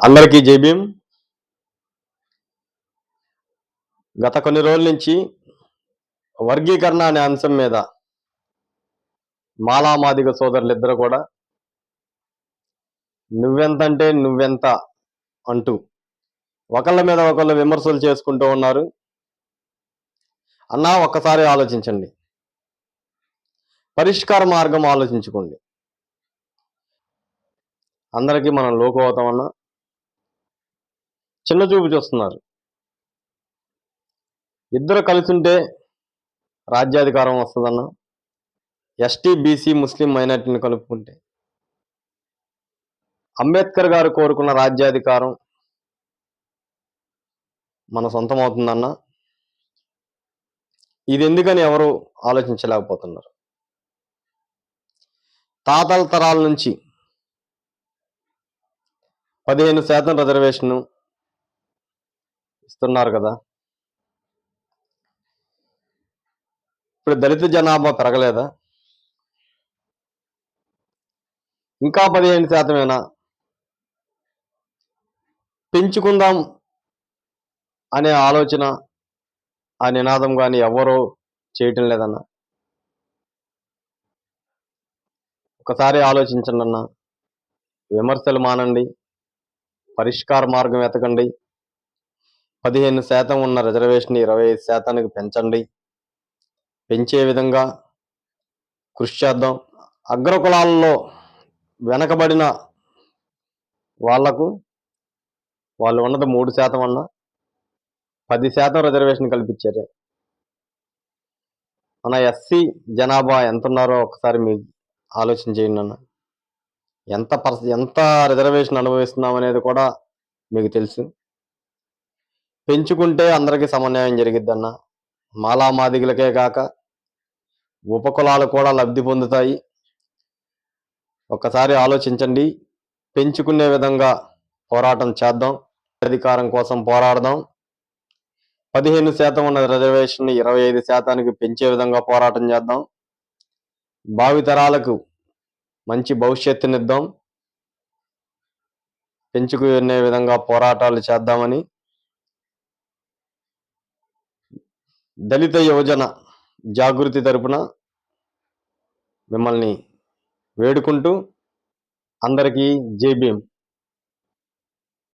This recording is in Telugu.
అందరికీ జైభీం గత కొన్ని రోజుల నుంచి వర్గీకరణ అనే అంశం మీద మాలామాదిగ సోదరులిద్దరు కూడా నువ్వెంతంటే నువ్వెంత అంటూ ఒకళ్ళ మీద ఒకళ్ళు విమర్శలు చేసుకుంటూ ఉన్నారు. అన్నా ఒక్కసారి ఆలోచించండి. పరిష్కార మార్గం ఆలోచించుకోండి. అందరికీ మనం లోకు అవుతామన్నా చిన్న చూపు చూస్తున్నారు. ఇద్దరు కలిసింటే రాజ్యాధికారం వస్తుందన్న. ఎస్టీ బీసీ ముస్లిం మైనార్టీని కలుపుకుంటే. అంబేద్కర్ గారు కోరుకున్న రాజ్యాధికారం మన సొంతం అవుతుందన్న ఇది ఎందుకని ఎవరు ఆలోచించలేకపోతున్నారు? తాతల తరాల నుంచి పదిహేను శాతం రిజర్వేషన్ ఇస్తున్నారు కదా. ఇప్పుడు దళిత జనాభా పెరగలేదా? ఇంకా పదిహేను శాతమేనా? పెంచుకుందాం అనే ఆలోచన ఆ నినాదం కానీ ఎవరో చేయటం లేదన్న. ఒకసారి ఆలోచించండి అన్న. విమర్శలు మానండి. పరిష్కార మార్గం వెతకండి. పదిహేను శాతం ఉన్న రిజర్వేషన్ ఇరవై ఐదు శాతానికి పెంచండి. పెంచే విధంగా కృషి చేద్దాం. అగ్రకులాల్లో వెనకబడిన వాళ్ళకు వాళ్ళు ఉన్నది మూడు శాతం అన్న పది శాతం రిజర్వేషన్ కల్పించారు. మన ఎస్సీ జనాభా ఎంత ఉన్నారో ఒకసారి మీ ఆలోచన చేయండి అన్న ఎంత పర్స ఎంత రిజర్వేషన్ అనుభవిస్తున్నాం అనేది కూడా మీకు తెలుసు. పెంచుకుంటే అందరికీ సమన్వయం జరిగిద్దన్న. మాలా మాదిగులకే కాక ఉపకులాలు కూడా లబ్ధి పొందుతాయి. ఒక్కసారి ఆలోచించండి. పెంచుకునే విధంగా పోరాటం చేద్దాం. అధికారం కోసం పోరాడదాం. పదిహేను శాతం ఉన్న రిజర్వేషన్ని ఇరవై ఐదు శాతానికి పెంచే విధంగా పోరాటం చేద్దాం. భావితరాలకు మంచి భవిష్యత్తునిద్దాం. పెంచుకునే విధంగా పోరాటాలు చేద్దామని దళిత యువజన జాగృతి తరపున మిమ్మల్ని వేడుకుంటూ అందరికీ జై భీమ్.